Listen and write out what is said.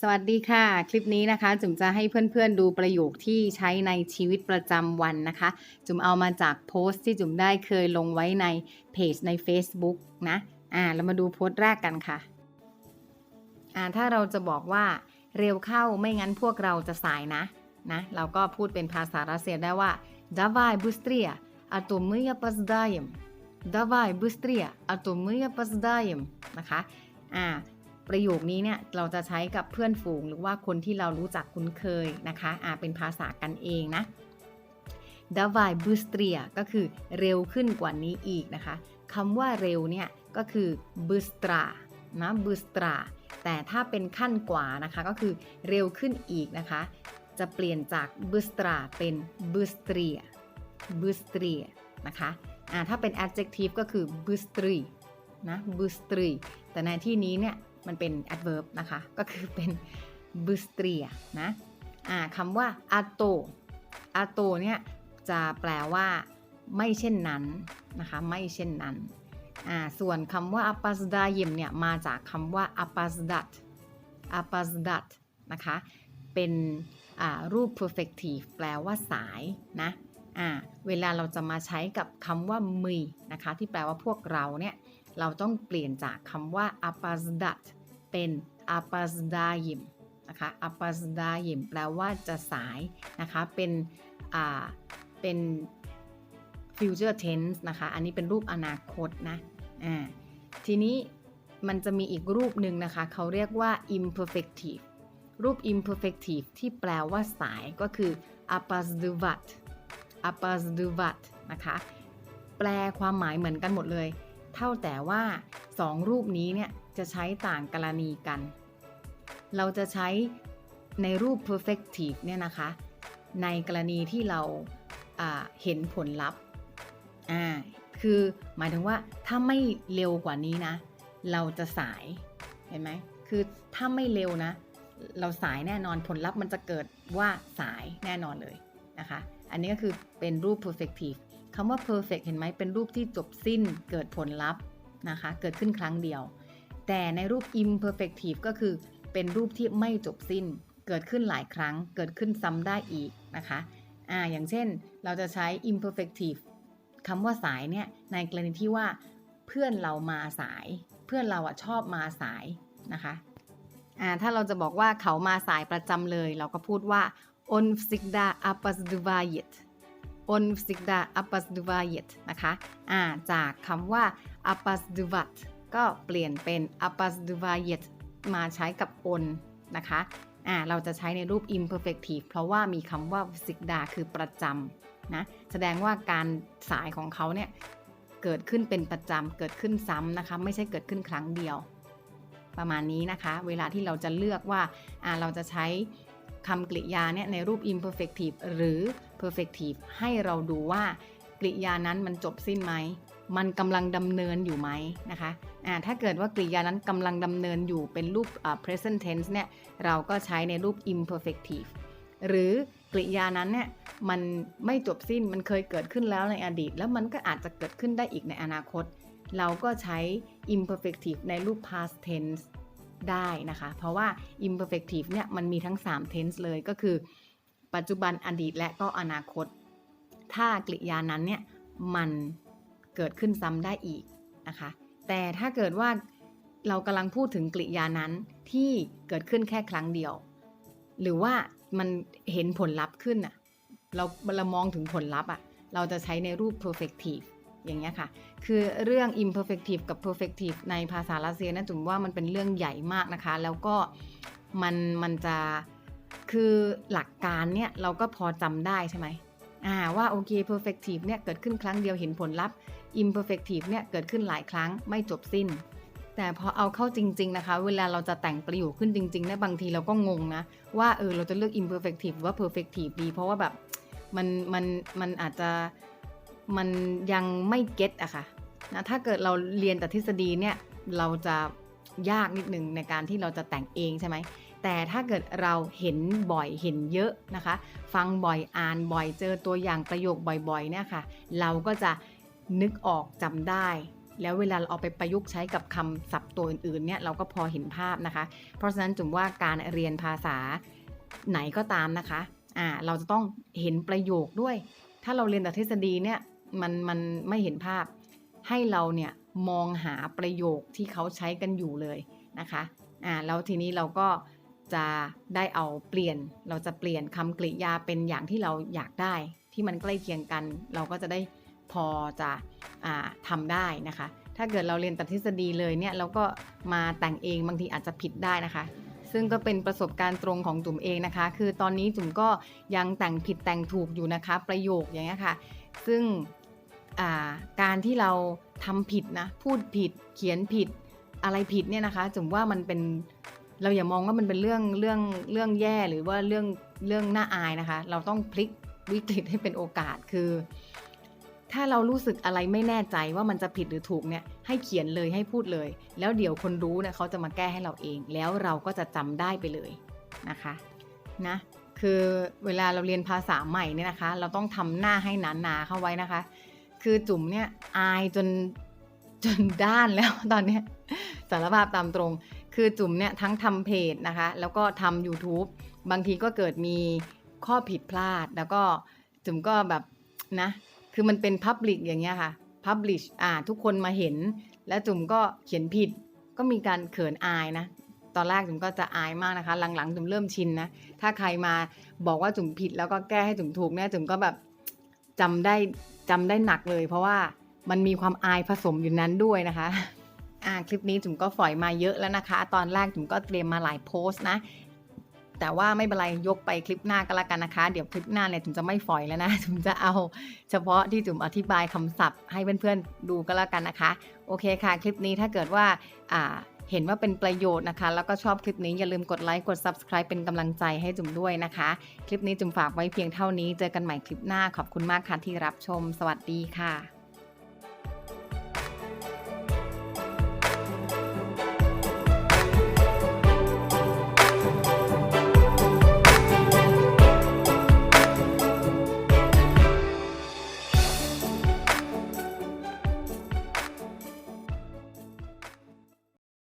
สวัสดีค่ะ คลิปนี้นะคะ จุ๋มจะให้เพื่อนๆดูประโยคที่ใช้ในชีวิตประจำวันนะคะ จุ๋มเอามาจากโพสต์ที่จุ๋มได้เคยลงไว้ในเพจใน Facebook นะ อ่าเรามาดูโพสต์แรกกันค่ะ อ่าถ้าเราจะบอกว่าเร็วเข้าไม่งั้นพวกเราจะสายนะ นะ เราก็พูดเป็นภาษารัสเซียได้ว่า давай быстрее а то мы опоздаем давай быстрее а то мы опоздаем นะคะ อ่า ประโยคนี้เนี่ยเราจะใช้กับเพื่อนฝูง หรือว่าคนที่เรารู้จักคุ้นเคยนะคะอาเป็นภาษากันเองนะ d a v a i b u s t r i a ก็คือเร็วขึ้นกว่านี้อีกนะคะคำว่าเร็วเนี่ยก็คือ b u s t r a นะ b u s t r a แต่ถ้าเป็นขั้นกว่านะคะก็คือเร็วขึ้นอีกนะคะ จะเปลี่ยนจาก b u s t r a เป็น b u s t r i a b u s t r i a นะคะอ่าถ้าเป็น adjective ก็คือ b u s t r i นะ b u s t r i แต่ในที่นี้เนี่ย มันเป็น adverb นะคะ ก็คือเป็นบุสเตียนะะคำว่าอาโตอาโตเนี่ยจะแปลว่าไม่เช่นนั้นนะคะไม่เช่นนั้น ส่วนคำว่าอปัสดาเยมเนี่ยมาจากคำว่าอปัสดัตอปัสดัตนะคะเป็นรูป perfective แปลว่าสายนะเวลาเราจะมาใช้กับคำว่ามีนะคะที่แปลว่าพวกเราเนี่ยเราต้องเปลี่ยนจากคำว่าอปัสดัต เป็นอาปาสดายิมนะคะอาปาสดายิมแปลว่าจะสายนะคะเป็นเป็น future tense นะคะ อันนี้เป็นรูปอนาคตนะอ่าทีนี้มันจะมีอีกรูปหนึ่งนะคะ เขาเรียกว่า imperfective รูป imperfective ที่แปลว่าสายก็คือ apasduvat apasduvat นะคะ แปลความหมายเหมือนกันหมดเลย เท่าแต่ว่า 2รูปนี้เนี่ยจะใช้ต่างกรณีกัน เราจะใช้ในรูป perfective เนี่ยนะคะ ในกรณีที่เราาเห็นผลลัพธ์อ่าคือหมายถึงว่าถ้าไม่เร็วกว่านี้นะ เราจะสายเห็นไหมคือถ้าไม่เร็วนะ เราสายแน่นอนผลลัพธ์มันจะเกิดว่าสายแน่นอนเลยนะคะ อันนี้ก็คือเป็นรูป perfective คำว่า perfect เห็นไหมเป็นรูปที่จบสิ้นเกิดผลลัพธ์ นะคะ เกิดขึ้นครั้งเดียว แต่ในรูป imperfective ก็คือเป็นรูปที่ไม่จบสิ้น เกิดขึ้นหลายครั้ง เกิดขึ้นซ้ำได้อีกนะคะอ่าอย่างเช่นเราจะใช้ imperfective คำว่าสายเนี่ยในกรณีที่ว่าเพื่อนเรามาสาย เพื่อนเราอะชอบมาสายนะคะอ่าถ้าเราจะบอกว่าเขามาสายประจำเลย เราก็พูดว่า on всегда опоздает on всегда опоздает นะคะอ่าจากคำว่า опоздавать ก็เปลี่ยนเป็น опоздавает มาใช้กับ on นะคะอ่าเราจะใช้ในรูป imperfective เพราะว่ามีคำว่า всегда คือประจำนะแสดงว่าการสายของเขาเนี่ยเกิดขึ้นเป็นประจำเกิดขึ้นซ้ำนะคะไม่ใช่เกิดขึ้นครั้งเดียว ประมาณนี้นะคะ เวลาที่เราจะเลือกว่าอ่าเราจะใช้คำกริยาเนี่ยในรูป imperfective หรือ perfective ให้เราดูว่ากริยานั้นมันจบสิ้นไหม มันกำลังดำเนินอยู่ไหมนะคะอ่าถ้าเกิดว่ากริยานั้นกำลังดำเนินอยู่เป็นรูป present tense เนี่ย เราก็ใช้ในรูป imperfective หรือกริยานั้นเนี่ยมันไม่จบสิ้น มันเคยเกิดขึ้นแล้วในอดีต แล้วมันก็อาจจะเกิดขึ้นได้อีกในอนาคต เราก็ใช้ imperfective ในรูป past tense ได้นะคะ เพราะว่า imperfective เนี่ยมันมีทั้ง 3 tense เลยก็คือ ปัจจุบันอดีตและก็อนาคต ถ้ากริยานั้นเนี่ยมันเกิดขึ้นซ้ำได้อีกนะคะ แต่ถ้าเกิดว่าเรากำลังพูดถึงกริยานั้นที่เกิดขึ้นแค่ครั้งเดียว หรือว่ามันเห็นผลลัพธ์ขึ้นอะเราเรามองถึงผลลัพธ์อะเราจะใช้ในรูป perfective อย่างเงี้ยค่ะ คือเรื่อง imperfective กับ perfective ในภาษารัสเซียนะจุ๋มว่ามันเป็นเรื่องใหญ่มากนะคะ แล้วก็มันมันจะ คือหลักการเนี่ยเราก็พอจำได้ใช่ไหมอ่าว่าโอเค perfective เนี่ยเกิดขึ้นครั้งเดียวเห็นผลลัพธ์ imperfective เนี่ยเกิดขึ้นหลายครั้งไม่จบสิ้น แต่พอเอาเข้าจริง ๆ นะคะ เวลาเราจะแต่งประโยคขึ้นจริงๆเนี่ยบางทีเราก็งงนะ ว่าเออเราจะเลือก imperfective หรือว่า perfective ดี เพราะว่าแบบมันมันมันอาจจะมันยังไม่เก็ตอะค่ะนะถ้าเกิดเราเรียนแต่ทฤษฎีเนี่ยเราจะยากนิดนึงในการที่เราจะแต่งเองใช่ไหม แต่ถ้าเกิดเราเห็นบ่อยเห็นเยอะนะคะ ฟังบ่อยอ่านบ่อยเจอตัวอย่างประโยคบ่อยๆเนี่ยค่ะ เราก็จะนึกออกจำได้ แล้วเวลาเราเอาไปประยุกต์ใช้กับคำศัพท์ตัวอื่นๆเนี่ยเราก็พอเห็นภาพนะคะ เพราะฉะนั้นจุ๋มว่าการเรียนภาษาไหนก็ตามนะคะอ่าเราจะต้องเห็นประโยคด้วย ถ้าเราเรียนแต่ทฤษฎีเนี่ยมันมันไม่เห็นภาพ ให้เราเนี่ยมองหาประโยคที่เขาใช้กันอยู่เลยนะคะอ่าแล้วทีนี้เราก็ จะได้เอาเปลี่ยน เราจะเปลี่ยนคำกริยาเป็นอย่างที่เราอยากได้ ที่มันใกล้เคียงกัน เราก็จะได้พอจะอทำได้นะคะ ถ้าเกิดเราเรียนแต่ทฤษฎีเลยเนี่ยเราก็มาแต่งเองบางทีอาจจะผิดได้นะคะ ซึ่งก็เป็นประสบการณ์ตรงของจุ๋มเองนะคะ คือตอนนี้จุ๋มก็ยังแต่งผิดแต่งถูกอยู่นะคะ ประโยคอย่างเงี้ยค่ะ ซึ่งาการที่เราทำผิดนะพูดผิดเขียนผิดอะไรผิดเนี่ยนะคะจุ๋มว่ามันเป็น เราอย่ามองว่ามันเป็นเรื่องเรื่องเรื่องแย่หรือว่าเรื่องเรื่องน่าอายนะคะ เราต้องพลิกวิกฤตให้เป็นโอกาสคือ ถ้าเรารู้สึกอะไรไม่แน่ใจว่ามันจะผิดหรือถูกเนี่ยให้เขียนเลยให้พูดเลย แล้วเดี๋ยวคนรู้เนี่ยเขาจะมาแก้ให้เราเอง แล้วเราก็จะจำได้ไปเลยนะคะนะคือเวลาเราเรียนภาษาใหม่เนี่ยนะคะ เราต้องทำหน้าให้หนาๆเข้าไว้นะคะ คือจุ๋มเนี่ยอายจนจนด้านแล้วตอนเนี้ยสารภาพตามตรง คือจุ๋มเนี่ยทั้งทำเพจนะคะ แล้วก็ทำ YouTube บางทีก็เกิดมีข้อผิดพลาด แล้วก็จุ๋มก็แบบนะ คือมันเป็น Public อย่างเงี้ยค่ะ Publish อ่าทุกคนมาเห็น แล้วจุ๋มก็เขียนผิด ก็มีการเขินอายนะ ตอนแรกจุ๋มก็จะอายมากนะคะ หลังๆจุ๋มเริ่มชินนะ ถ้าใครมาบอกว่าจุ๋มผิด แล้วก็แก้ให้จุ๋มถูกเนี่ยจุ๋มก็แบบจำได้จำได้หนักเลย เพราะว่ามันมีความอายผสมอยู่นั้นด้วยนะคะ อ่าคลิปนี้จุ๋มก็ฝอยมาเยอะแล้วนะคะ ตอนแรกจุ๋มก็เตรียมมาหลายโพสต์นะ แต่ว่าไม่เป็นไรยกไปคลิปหน้าก็แล้วกันนะคะ เดี๋ยวคลิปหน้าเนี่ยจุ๋มจะไม่ฝอยแล้วนะจุ๋มจะเอา เฉพาะที่จุ๋มอธิบายคำศัพท์ให้เพื่อนๆดูก็แล้วกันนะคะ โอเคค่ะ คลิปนี้ถ้าเกิดว่าอ่าเห็นว่าเป็นประโยชน์นะคะ แล้วก็ชอบคลิปนี้อย่าลืมกดไลค์กด Subscribe เป็นกำลังใจให้จุ๋มด้วยนะคะ คลิปนี้จุ๋มฝากไว้เพียงเท่านี้ เจอกันใหม่คลิปหน้าขอบคุณมากค่ะที่รับชม สวัสดีค่ะ